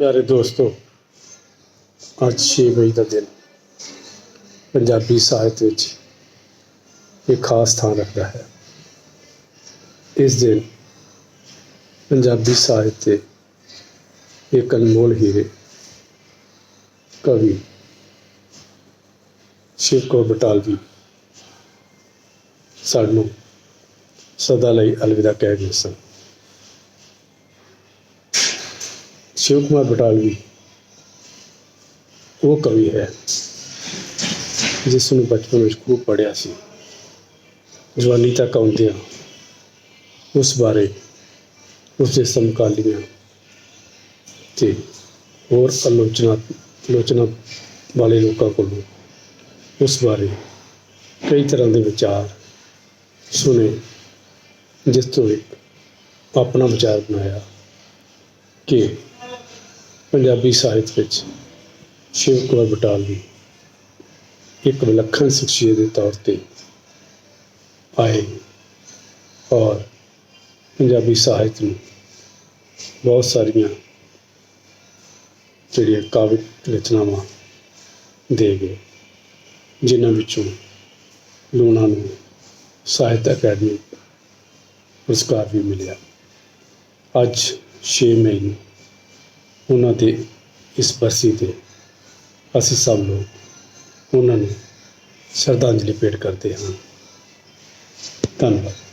ਪਿਆਰੇ ਦੋਸਤੋ, ਅੱਜ 6 ਮਈ ਦਾ ਦਿਨ ਪੰਜਾਬੀ ਸਾਹਿਤ ਵਿੱਚ ਇੱਕ ਖਾਸ ਥਾਂ ਰੱਖਦਾ ਹੈ। ਇਸ ਦਿਨ ਪੰਜਾਬੀ ਸਾਹਿਤ ਦੇ ਇੱਕ ਅਨਮੋਲ ਹੀਰੇ ਕਵੀ ਸ਼ਿਵ ਕੌਰ ਬਟਾਲਵੀ ਸਾਨੂੰ ਸਦਾ ਲਈ ਅਲਵਿਦਾ ਕਹਿ ਗਏ ਸਨ। ਸ਼ਿਵ ਕੁਮਾਰ ਬਟਾਲਵੀ ਉਹ ਕਵੀ ਹੈ ਜਿਸ ਨੂੰ ਬਚਪਨ ਵਿੱਚ ਖੂਬ ਪੜ੍ਹਿਆ ਸੀ। ਜਵਾਨੀ ਤੱਕ ਆਉਂਦਿਆਂ ਉਸ ਬਾਰੇ ਉਸ ਦੇ ਸਮਕਾਲੀਆਂ ਤੇ ਹੋਰ ਆਲੋਚਨਾ ਆਲੋਚਨਾ ਵਾਲੇ ਲੋਕਾਂ ਕੋਲੋਂ ਉਸ ਬਾਰੇ ਕਈ ਤਰ੍ਹਾਂ ਦੇ ਵਿਚਾਰ ਸੁਣੇ, ਜਿਸ ਤੋਂ ਇੱਕ ਆਪਣਾ ਵਿਚਾਰ ਬਣਾਇਆ ਕਿ ਪੰਜਾਬੀ ਸਾਹਿਤ ਵਿੱਚ ਸ਼ਿਵ ਕੁਮਾਰ ਬਟਾਲਵੀ ਇੱਕ ਵਿਲੱਖਣ ਸ਼ਖਸੀਅਤ ਦੇ ਤੌਰ ਤੇ ਆਏ ਔਰ ਪੰਜਾਬੀ ਸਾਹਿਤ ਨੂੰ ਬਹੁਤ ਸਾਰੀਆਂ ਜਿਹੜੀਆਂ ਕਾਵਿ ਰਚਨਾਵਾਂ ਦੇ ਗਏ, ਜਿਨ੍ਹਾਂ ਵਿੱਚੋਂ ਲੂਣਾ ਨੂੰ ਸਾਹਿਤ ਅਕੈਡਮੀ ਪੁਰਸਕਾਰ ਵੀ ਮਿਲਿਆ। ਅੱਜ 6 ਮਈ ਨੂੰ ਉਹਨਾਂ ਦੇ ਇਸ ਬਰਸੀ ਤੇ ਅਸੀਂ ਸਭ ਲੋਕ ਉਹਨਾਂ ਨੂੰ ਸ਼ਰਧਾਂਜਲੀ ਭੇਟ ਕਰਦੇ ਹਾਂ। ਧੰਨਵਾਦ।